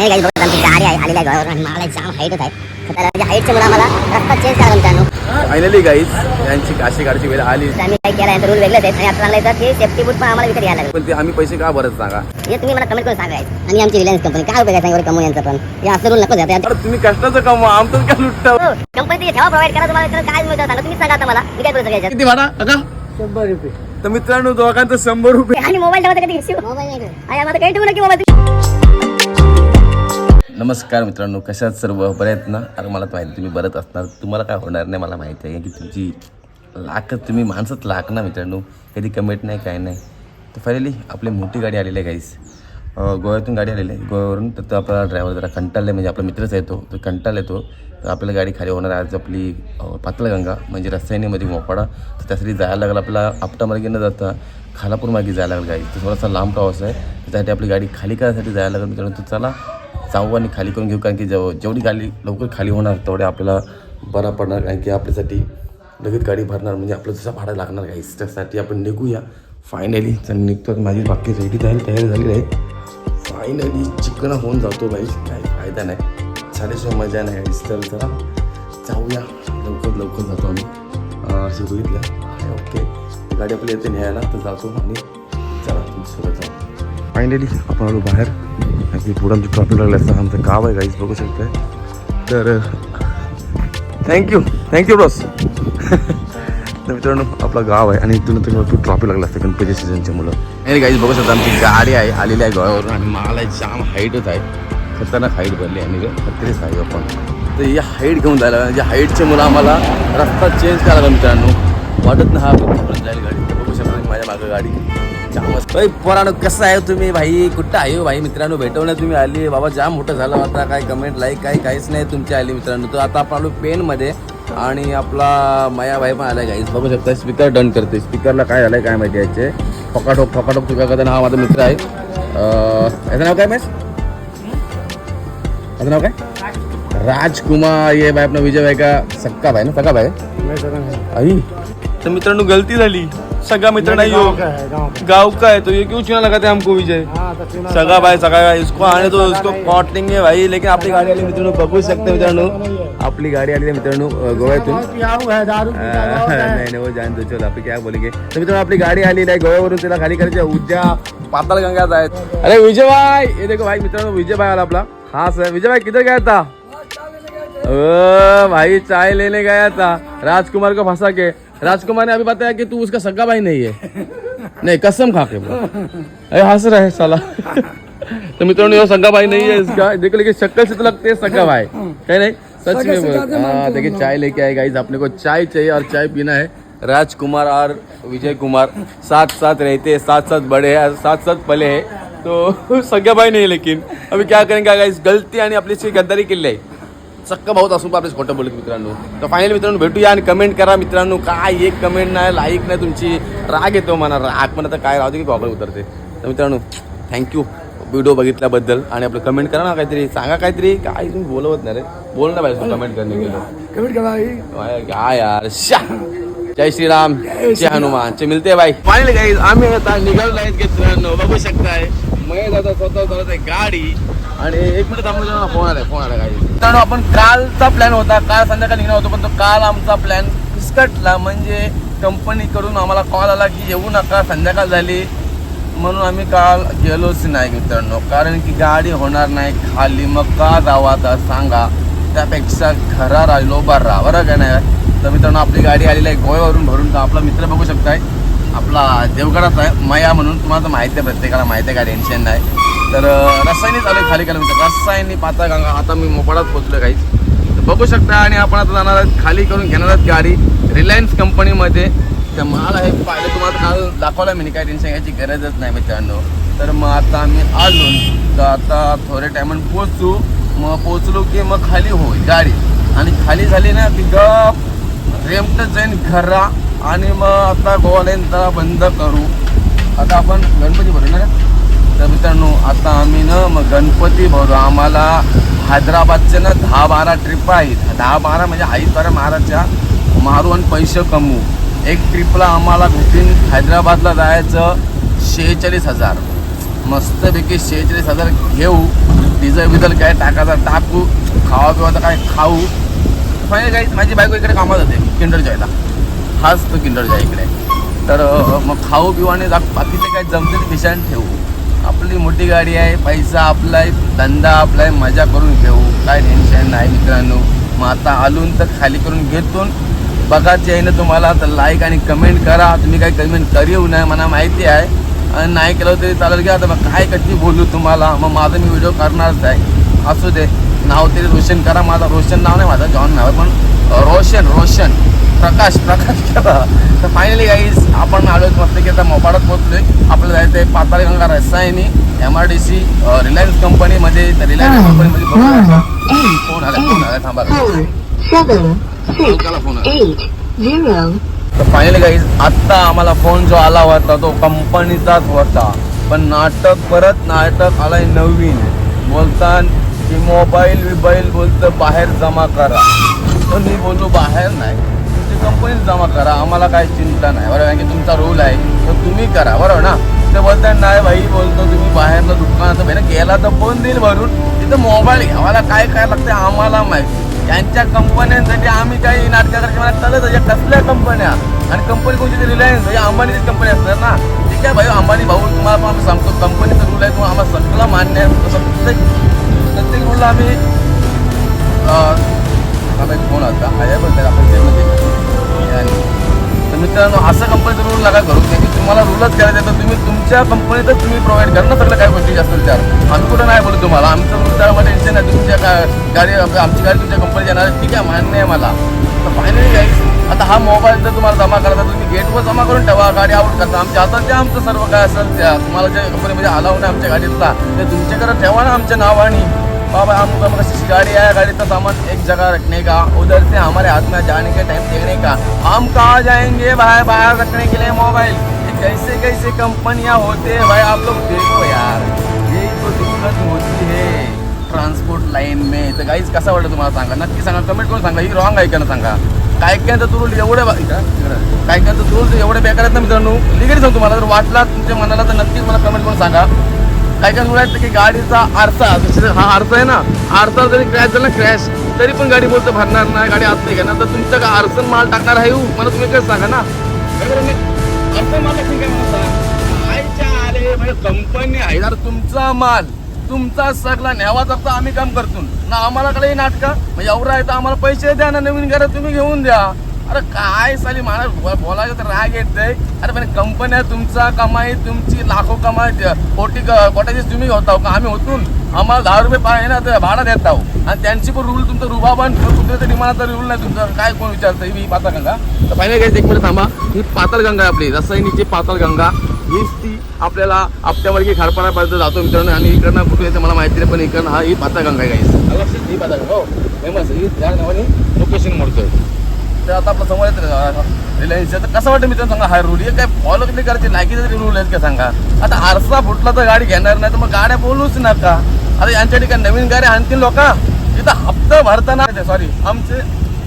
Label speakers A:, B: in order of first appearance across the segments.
A: हे काही बघत आमची गाडी आहे आलेली आहे गावावर आणि मला जाम हाईट आहे. तर त्याला हाईटच्या मुळे आम्हाला रस्ता चेंज करा मित्रांनो.
B: फायनली गाईज यांची गाडीची वेळ आली.
A: तर आम्ही काय केलं रूल वेगळेच आहेत. आणि आता चांगलं येतात ते सेफ्टी बूट पण आम्हाला विकत घ्यायला लागेल.
B: पण ते आम्ही पैसे का भरत सांगा?
A: हे तुम्ही मला कमेंट करून सांगायचं आणि आमची रिलायन्स कंपनी काय उपयोग आहे कमवून यांचं पण? हे असं रूल नको द्या
B: अरे तुम्ही कष्टाचं कमवा आमचं काय लुटता?
A: कंपनी ठेवा प्रोव्हाइड करा तुम्हाला तर काय मिळतं सांगा. तुम्ही सांगा आता मला. मी काय करू शकायचं
B: किती भाडा?
C: शंभर रुपये.
B: तर मित्रांनो दोघांचं शंभर रुपये.
A: आणि मोबाईल ठेवा कधी घेशील मोबाईल आम्हाला काही ठेवू नका मोबाईल
B: नमस्कार मित्रांनो कशात सर्व? बरे आहेत ना? अरे मला माहिती तुम्ही बरंच असणार. तुम्हाला काय होणार नाही मला माहिती आहे. की तुमची लाखच तुम्ही माणसंच लाख ना मित्रांनो. कधी कमेंट नाही काय नाही. तर फायनली आपली मोठी गाडी आलेली आहे गाईस गोव्यातून गाडी आलेली आहे. गोव्यावरून तर तो आपला ड्रायव्हर जरा कंटाळले म्हणजे आपला मित्रच येतो तो. कंटाळ येतो तर आपल्याला गाडी खाली होणार आज आपली पातळगंगा म्हणजे रसायनीमध्ये मोपाडा. तर त्यासाठी जायला लागेल. आपला आपटामार्गे न जाता खालापूर मागे जायला लागलं गाडी तो थोडासा लांब प्रवास आहे. त्यासाठी आपली गाडी खाली करायसाठी जायला लागलं मित्रांनो. तर चला जाऊ आणि खाली करून घेऊ कारण की जेव जेवढी गाडी लवकर खाली होणार तेवढे आपल्याला बरा पडणार कारण की आपल्यासाठी लगेच गाडी भरणार म्हणजे आपलं जसं भाडं लागणार काही त्यासाठी आपण निघूया. फायनली तर निघतो माझी बाकी रेडी झाली तयारी झाली आहे. फायनली चिकन होऊन जातो बाई काही फायदा नाही. झाल्याशिवाय मजा नाही गाईस जरा जाऊया. लवकर लवकर जातो आम्ही. असं बघितलं. ओके गाडी आपली येते न्यायला तर जातो आणि चला तुमच्यासोबत जाऊ. फायनली आपण आलो बाहेर. आणि पुढं आमची ट्रॉफी लागली असतं आमचं गाव आहे गाईज बघू शकताय तर थँक्यू थँक्यू बॉस तर मित्रांनो आपला गाव आहे आणि इथून तुम्ही भरपूर ट्रॉफी लागलं असतं गणपती सीझनच्या मुलं। आणि गाईज बघू शकता आमची गाडी आहे आलेली आहे गोव्यावरून आणि मला जाम हाईटच आहे. खतरनाक हाईट भरली आणि खत्रीच आहे आपण. तर या हाईट घेऊन जायला म्हणजे हाईटचे मुलं आम्हाला रस्ता चेंज करायला मित्रांनो. वाटत नाही हा जाईल गाडी. बघू शकता माझ्या मागं गाडी. पोरानं कसं आहे तुम्ही? भाई कुठं आहे हो? भाई मित्रांनो भेटवण्यात तुम्ही आली. बाबा जाम मोठं झालं आता काय कमेंट लाईक काय काहीच नाही तुमची आली मित्रांनो. तर आता आपण आलो पेनमध्ये. आणि आपला माया भाई पण आलाय गाईज बघू शकता स्पीकर डन करते स्पीकरला काय आलंय काय माहिती याचे फकाटोक फकाटोक स्पीकर करताना हा माझा मित्र आहे. याचं नाव काय मॅच याचं नाव काय? राजकुमार. ये भाई आपला विजय भाई का? सक्का भाई ना सक्का भाई तर मित्रांनो गलती झाली. सगळा मित्र नाही हो गाँव का है तो ये क्यों चुना लगाते हैं हमको विजय सगा भाई सगा भाई इसको आने तो उसको काटेंगे भाई. लेकिन आपली गाडी आली मित्रांनो बघू शकता मित्रांनो. आपली गाडी आली मित्रांनो गोव्यातून. नाही नाही वो जान दो चलो आपली क्या बोलेंगे। तर मित्रांनो आपली गाडी आलेली आहे गोव्यावरून त्याला खाली करायची. उद्या पाताळ गंगात आहेत. अरे विजय भाई ये देखो भाई मित्रांनो विजय भाई आला आपला. हाँ सर विजय भाई किधर गया था? ओ भाई चाय लेने गया था। राजकुमार को फंसा के। राजकुमार ने अभी बताया कि तू उसका सगा भाई नहीं है। नहीं कसम खा के। अरे हंस रहा है साला। तो मित्रों ये सगा भाई नहीं है इसका। देखो लेकिन शक्ल से तो लगते है सगा भाई। है नहीं? सच में हाँ देखिए चाय लेके आए गाइस अपने को चाय चाहिए और चाय पीना है। राजकुमार और विजय कुमार साथ साथ रहते हैं साथ साथ बड़े हैं साथ साथ पले हैं। तो सगळ्या भाई नहीं है लेकिन। अभी क्या करेंगे गाइस गलती आणि आपली गद्दारी केली आहे सक्का भाऊत असून पण आपल्याच खोटं बोलत मित्रांनो. तर फायनली मित्रांनो भेटूया आणि कमेंट करा मित्रांनो काय एक कमेंट नाही लाईक नाही तुमची राग येतो मला. राग पण आता काय राहते की प्रॉब्लेम उतरते. तर मित्रांनो थँक्यू व्हिडिओ बघितल्याबद्दल आणि आपलं कमेंट करा ना काहीतरी. सांगा काहीतरी. काय तुम्ही बोलवत नाही रे. बोल ना पाहिजे कमेंट करणे गेलो
C: कमेंट करा
B: भाई, काय यार. शा जय श्रीराम. जय हनुमान. चे मिलते भाई फायनली गाईज आम्ही आता निघालो आहेत मित्रांनो बघू शकताय. महेश आता स्वतः चालत आहे गाडी. आणि एक मिनिट थांबून फोन आलाय फोन आला गाडी मित्रांनो आपण कालचा प्लॅन होता. काल संध्याकाळी निघणार होतो पण तो काल आमचा प्लॅन फिसकटला म्हणजे कंपनीकडून आम्हाला कॉल आला की येऊ नका संध्याकाळ झाली. म्हणून आम्ही काल गेलोच नाही मित्रांनो. कारण की गाडी होणार नाही खाली. मग का जावा आता? सांगा. त्यापेक्षा घरा राहिलो बरा बरं का नाही? तर मित्रांनो आपली गाडी आलेली आहे गोव्यावरून भरून. तर आपला मित्र बघू शकताय. आपला देवगडाचा आहे मया म्हणून. तुम्हाला तर माहिती आहे प्रत्येकाला माहिती आहे का टेन्शन नाही. तर रसायनी चालू आहे खाली केलं मित्र रसायनी पाता गंगा आता मी मोपाडात पोचलो काहीच तर बघू शकता आणि आपण आता जाणार आहोत खाली करून घेणार आहोत गाडी. रिलायन्स कंपनीमध्ये तर मला हे पाहिलं तुम्हाला काल दाखवलं मी काय टेन्शन घ्यायची गरजच नाही मित्रांनो. तर मग आता आम्ही आलो. तर आता थोड्या टायमात पोचू मग पोचलो की मग खाली होईल गाडी. आणि खाली झाली ना ती गप रेमट जैन घरा आणि मग आता गोवालेन जरा बंद करू. आता आपण गणपती भरू ना? तर मित्रांनो आता आम्ही ना मग गणपती भरू. आम्हाला हैदराबादचे ना दहा बारा ट्रिप आहेत. दहा बारा म्हणजे आहेत महाराजच्या मारू आणि पैसे कमवू. एक ट्रिपला आम्हाला भेटीन हैदराबादला जायचं शेहेचाळीस हजार. मस्तपैकी शेहेचाळीस हजार घेऊ. डिझेल बिझल काय टाकायचं टाकू. खावा पिवायचं काय खाऊ. फायनली काही माझी बायको इकडे कामात जाते किंडर जॉयला हाच तो किंडर जॉय इकडे. तर मग खाऊ पिऊ आणि जा- बाकीचे काय जमते ते पिशान ठेवू. आपली मोठी गाडी आहे पैसा आपला आहे धंदा आपला आहे मजा करून घेऊ. काय टेन्शन नाही मित्रांनो. मग आता आलून तर खाली करून घेतो बघायची आहे ना तुम्हाला तर लाईक आणि कमेंट करा. तुम्ही काही कमेंट करीव नाही मला माहिती आहे. आणि नाही केलं तरी चालेल की आता मग काय कधी बोलू तुम्हाला. मग माझा मी व्हिडिओ करणारच आहे. असू दे. नाव तरी रोशन करा. माझं रोशन नाव नाही माझं जॉन नाव आहे. पण रोशन रोशन. प्रकाश प्रकाश करा तर फायनली गाईज आपण आलो मस्त की आता मोपाडात पोहोचलोय. आपल्याला जायचं आहे Patalganga Rasayani M R D C Reliance कंपनीमध्ये तर रिलायन्स कंपनीमध्ये फोन आला फोन आला. थांबा फोन आला. तर फायनली गाईज आत्ता आम्हाला फोन जो आला होता तो कंपनीचाच होता. पण नाटक परत नाटक आलाय नवीन. बोलतान की मोबाईल बिबाईल बोलतं बाहेर जमा करा. तर मी बोलतो बाहेर नाही. तुमची कंपनीत जमा करा. आम्हाला काही चिंता नाही. बरोबर की तुमचा रूल आहे. तर तुम्ही करा. बरोबर ना? ते बोलतात नाही भाई बोलतो तुम्ही बाहेरनं दुकानाचं भाई गेला तर फोन देईल भरून? तिथं मोबाईल घ्या आम्हाला काय काय लागते आम्हाला माहिती. त्यांच्या कंपन्यांसाठी आम्ही काही नाटकासाठी मला कळत या कसल्या कंपन्या? आणि कंपनी कोणती? रिलायन्स म्हणजे अंबानीची कंपनी असणार ना? ठीक आहे भाई अंबानी भाऊ तुम्हाला पण आम्ही सांगतो. कंपनीचा रूल आहे तुम्हाला आम्हाला सगळं मान्य आहे. तसं आम्ही. अं, आता एक फोन आता आहे आपण त्यामध्ये आणि तर मित्रांनो असं कंपनीचा रूल नका करू. की तुम्हाला रूलच करायचं आहे. तर तुम्ही तुमच्या कंपनीतच तुम्ही प्रोव्हाइड करा. ना सगळं काय गोष्टी असतील त्यावर. आम्ही कुठं नाही बोलू तुम्हाला. आमचं रूल त्यामध्ये टेन्शन आहे तुमच्या का- गाडी आमची गाडी तुमच्या कंपनी येणार. ठीक आहे मान्य आहे मला. तर फायनली गाईज आता हा मोबाईल जर तुम्हाला जमा करायचा तुम्ही गेटवर जमा करून ठेवा. गाडी आउट करता. आमच्या आता जे आमचं सर्व काय असेल त्या तुम्हाला ज्या कंपनीमध्ये अलाव नाही आमच्या गाडीतला ते तुमच्याकडे ठेवा ना आमच्या नावाने. हम हम कशी गाड़ी है गाड़ी का सामान एक जगह रखने का उधर से हमारे हाथ में जाने के टाइम देने का। हम कहाँ जाएँगे भाई बाहर रखने के लिए मोबाइल कैसे कैसे कंपनियाँ होते हैं भाई आप लोग देखो यार। यही तो दिक्कत होती है ट्रान्सपोर्ट लाईन में। तर काहीच कसा वाटतं तुम्हाला सांगा? नक्की सांगा कमेंट करून सांगा? ही रॉंग आहे का ना सांगा। काय काय तर रूल एवढे बा- इकडं, इकडं. काय काय तर रूल एवढे बेकार आहेत ना मित्रांनो? लिगली सांगतो तुम्हाला जर वाटला तुमच्या मनाला तर नक्कीच मला कमेंट करून सांगा. काय काय बोलायचं की गाडीचा आरसा जसं हा आरसा आहे ना आरसा जरी क्रॅश झाला क्रॅश तरी पण गाडी बोलतं भरणार नाही गाडी आत नाही घेणार. तर तुमच्या का आरसन माल टाकणार आहे हो? मला तुम्ही काय सांगा ना? बरोबर मी माल टाकून काय म्हणजे कंपनी आहे. यार तुमचा माल तुमचा सगळा न्यावा जपता आम्ही काम करतो. ना आम्हाला कडे नाटका? म्हणजे एवढा आहे तर आम्हाला पैसे द्या ना नवीन घरात तुम्ही घेऊन द्या. अरे काय साली मला बोलायचं तर राग येतंय अरे पण कंपन्या तुमचा कमाई तुमची लाखो कमाई कोटी क- कोट्याची तुम्ही होता हो का? आम्ही होतून आम्हाला दहा रुपये पाहिजे ना तर भाडा देत आहो. आणि त्यांची पण रूल तुमचा रुबाबान कुठे तरी तर रूल नाही तुमचा. काय कोण विचारतं ही पाताळगंगा तर पहिले घ्यायचं एक मिनिट थांबा. ही पाताळगंगा आहे आपली. रसायनीची पाताळगंगा हीच ती आपल्याला आपल्यावरगी खारपाण्यापर्यंत जातो मित्रांनो. आणि इकडनं कुठे येते मला माहिती नाही पण इकडनं हा ही पाताळगंगा आहे गाईस ही पाताळगंगा हो. फेमस ही त्या नावाने लोकेशन मोडतोय. तर आता आपलं समोर येतं रिलायन्स तर कसं वाटतं मित्रांनो सांगा हा रूल हे काय फॉलो किती करायचे लायकीचे तरी रूल आहेत का सांगा? आता आरसा फुटला तर गाडी घेणार नाही तर मग गाड्या बोलूच नका. आता यांच्या ठिकाणी नवीन गाड्या आणतील लोक. इथं हप्ता भरताना सॉरी आमचे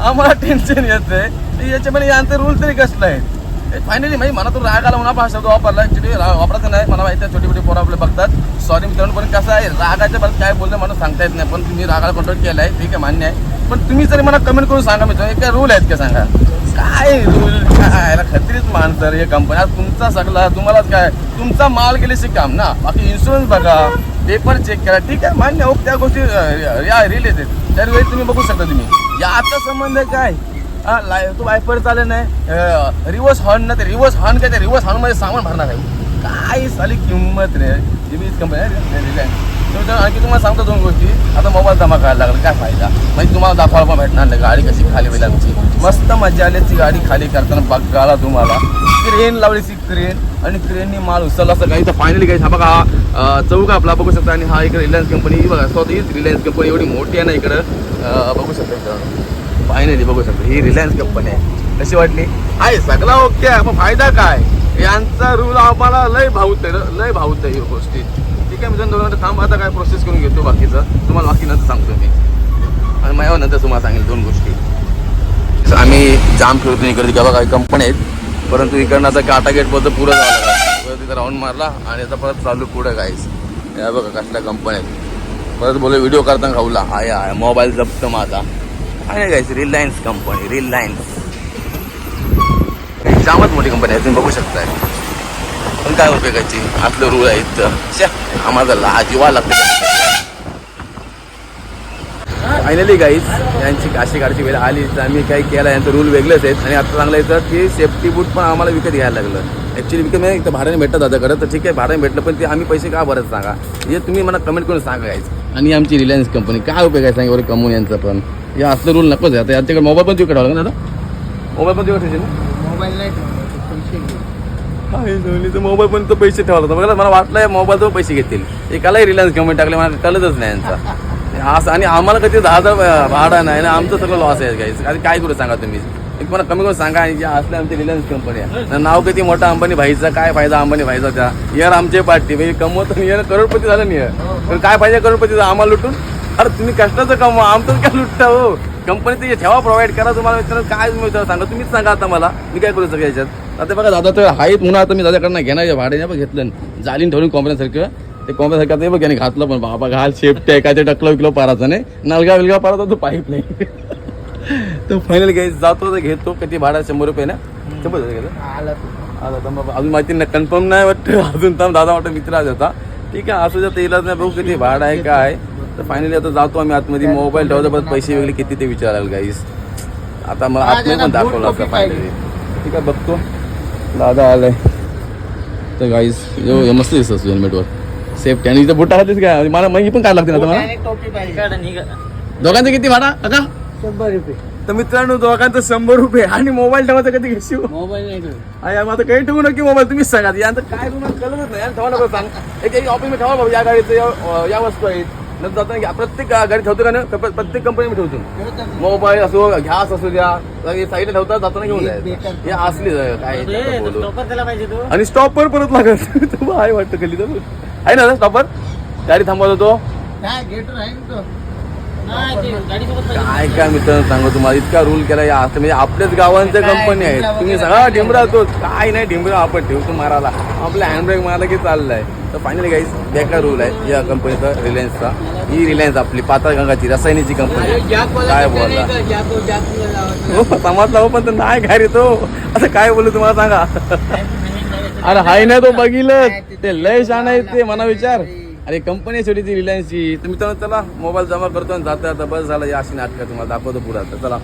B: आम्हाला टेन्शन येते याच्यामध्ये यांचे रूल तरी कसलं आहे? फायनली म्हणजे मला तो राग आला म्हणून हा शब्द वापरला. ॲक्च्युली वापरायचं नाही मला माहिती आहे छोटी मोठी पोरं आपले बघतात. सॉरी मित्रांनो पण कसं आहे रागाच्या परत काय बोललं मला सांगता येत नाही पण तुम्ही रागाला कंट्रोल केला आहे ठीक आहे मान्य आहे. पण तुम्ही जरी मला कमेंट करून सांगा मित्रांनो एक काय रूल आहेत का सांगा? काय रूल काय याला खत्रीच मानसर हे कंपनी आज तुमचा सगळा तुम्हालाच काय? तुमचा माल गेल्याचे काम ना? बाकी इन्शुरन्स बघा पेपर चेक करा. ठीक आहे मान्य हो त्या गोष्टी या रिलेटेड त्यावेळी तुम्ही बघू शकता तुम्ही. याचा संबंध काय? हा लाय तो वायपर चालेल नाही रिवर्स हॉर्न ना ते रिवर्स हॉर्न काय ते? रिवर्स हॉर्नमध्ये सामान भरणार आहे. काय साली किंमत रे. जी मीच कंपनी आहे रिलायन्स आणखी तुम्हाला सांगतो दोन गोष्टी. आता मोबाईल जमा करायला लागला काय फायदा? म्हणजे तुम्हाला दाखवायला पण भेटणार नाही गाडी कशी खाली होईल आमची. मस्त मजा आली ती गाडी खाली करताना बघायला तुम्हाला. क्रेन लावली ती क्रेन आणि क्रेननी माल उचलला असं काही. तर फायनली काही हा बघा हा चौक आपला बघू शकता आणि हा इकडे रिलायन्स कंपनी ही बघा स्वतः हीच रिलायन्स कंपनी एवढी मोठी आहे ना इकडं. बघू शकता इकडं फायनली बघू शकतो ही रिलायन्स कंपनी आहे. कशी वाटली? आहे सगळा ओके आहे पण फायदा काय? यांचा रूल आम्हाला लय भावत आहे लय भावत आहे ही गोष्टी. ठीक आहे दोन थांब आता काय प्रोसेस करून घेतो बाकीचं. तुम्हाला बाकी नंतर सांगतो मी. आणि माझ्या नंतर तुम्हाला सांगेल दोन गोष्टी. आम्ही जाम फिरतो इकडे का बघा कंपनी आहेत. परंतु इकडनं आता काटा गेटबद्दल पुढं झालं तिथं राऊंड मारला आणि आता परत चालू पुढं गाईस या बघा कसल्या कंपन्या आहेत. परत बोल व्हिडिओ करताना खाऊला? आय आय मोबाईल जप्त माझा. आहे गायच रिलायन्स कंपनी रिलायन्स जामच मोठी कंपनी आहे तुम्ही बघू शकताय. पण काय उपयोगाची आपलं रूल आहे इथं. श्या, आम्हाला लाजीवा लागते फायनली गाईज यांची काशी काढची वेळ आली तर आम्ही काही केलं यांचं रूल वेगळेच आहेत आणि आता चांगलं येतं की सेफ्टी बूट पण आम्हाला विकत घ्यायला लागलं. ॲक्च्युली विकत नाही इथं भाड्याने भेटतं दादाकडं तर ठीक आहे भाड्याने भेटलं पण ते आम्ही पैसे का भरत सांगा? हे तुम्ही मला कमेंट करून सांगा गाईज आणि आमची रिलायन्स कंपनी काय उपयोग आहे सांगा बरं कमवून यांचं पण? हे असलं रूल नकोच आहे. आता यांच्याकडे मोबाईल पण तिकडे ठेवला ना दादा? मोबाईल पण तिकडे
D: मोबाईल नाही
B: आहे मोबाईल पण तो पैसे ठेवला होता. बघा मला वाटलं मोबाईल तो पैसे घेतील. एकालाही रिलायन्स कमेंट टाकले मला कळतच नाही यांचा. असं आणि आम्हाला कधी दहा हजार भाडा नाही आणि आमचं सगळं लॉस आहे गाईस आणि काय करू सांगा तुम्ही? एक मला कमी करून सांगा आणि जे असले आमची रिलायन्स कंपनी आहे. नाव किती मोठा अंबानी भाईचा काय फायदा अंबानी भाईचा त्या? यार आमचे पार्टी म्हणजे कमवत आणि यार करोडपती झालं नाही. पण काय पाहिजे करोडपती आम्हाला लुटून? अरे तुम्ही कष्टाचं कमवा आमचं काय लुटता हो? कंपनी ते ठेवा प्रोव्हाइड करा तुम्हाला विचारा काय विचारा सांगा? तुम्हीच सांगा आता मला. मी काय करू शकतो याच्यात? आता बघा दादा तर आहेत म्हणून आता मी दादाकडनं घेणार भाड्याने पण घेतलं जालीन ठेवून कॉम्पऱ्यासारखं ते कॉम्पऱ्यासारखं आता हे बघ याने घातलं पण बाबा घाल शेफ्ट आहे काय ते टकलं विकलं पाराचा नाही. नलगा विलगा पाराचा तो पाईप नाही. तो फायनल घ्यायचं जातो तर घेतो किती भाडा? शंभर रुपये ना? शंभर रुपये
D: आला
B: तर मग अजून माहिती नाही कन्फर्म नाही वाटतं. अजून तर दादा वाटतं मित्र आज होता ठीक आहे असू द्या इलाज नाही बघू किती भाडं आहे काय तर फायनली आता जातो आम्ही आतमध्ये मोबाईल ठेवतो परत पैसे वेगळे किती ते विचारायला गाईस आता मला आतमध्ये पण दाखवलं असं फायनली ठीक आहे बघतो दादा आलाय तर गाईस मस्त दिसत हेल्मेटवर सेफ्टी आणि इथं बुटा घातलीस काय मला मग ही पण काय लागते ना आता मला
D: पाहिजे
B: दोघांचं किती भाडा का
D: शंभर रुपये
B: तर मित्रांनो दोघांचं शंभर रुपये आणि मोबाईल ठेवायचं कधी घेशील
D: मोबाईल नाही ठेवत.
B: अरे यार, आता काही ठेवू नका मोबाईल तुम्हीच सांगा यांचं काय तुम्हाला कळतच नाही ठेवा नका सांग एक ऑफिस ठेवा बाबा या गाडीचं या- या वस्तू आहेत नंतर जाताना घ्या. प्रत्येक गाडी ठेवतो का ना प्रत्येक कंपनी ठेवतो.
D: ठेवतात ना.
B: मोबाईल असो घ्यास असू द्या. साईडला ठेवता जाताना घेऊन. जायचं. हे असली काय
D: ए,
B: बोलू.
D: stopper त्याला पाहिजे तो.
B: आणि स्टॉपवर परत लागत तो आहे वाटतं खाली तर आहे ना स्टॉपवर गाडी थांबवतो तो?
D: काय.
B: काय मित्रांनो सांगू तुम्हाला इतका रूल केला या असं म्हणजे आपल्याच गावांच्या कंपनी आहेत. तुम्ही सगळा डिंबरा तो काय नाही डिंबरा आपण ठेवतो मारायला आपला हँडब्रेक मारला की चाललाय. तर फायनली गाईस बेकार रूल आहे या कंपनीचा रिलायन्सचा ही रिलायन्स आपली पाताळगंगाची रसायनीची कंपनी काय बोलला? हो समाजला हो पण नाही काय रे तो. आता काय बोलू तुम्हाला सांगा? अरे हाय नाही तो बघितलं. ते लय शान आहे ते मना विचार अरे कंपनी शेवटी ती रिलायन्सची तर मित्रांनो चला मोबाईल जमा करतो आणि जातो आता बस झाला या अशी नाटकं तुम्हाला दाखवतो पुढे आता. चला.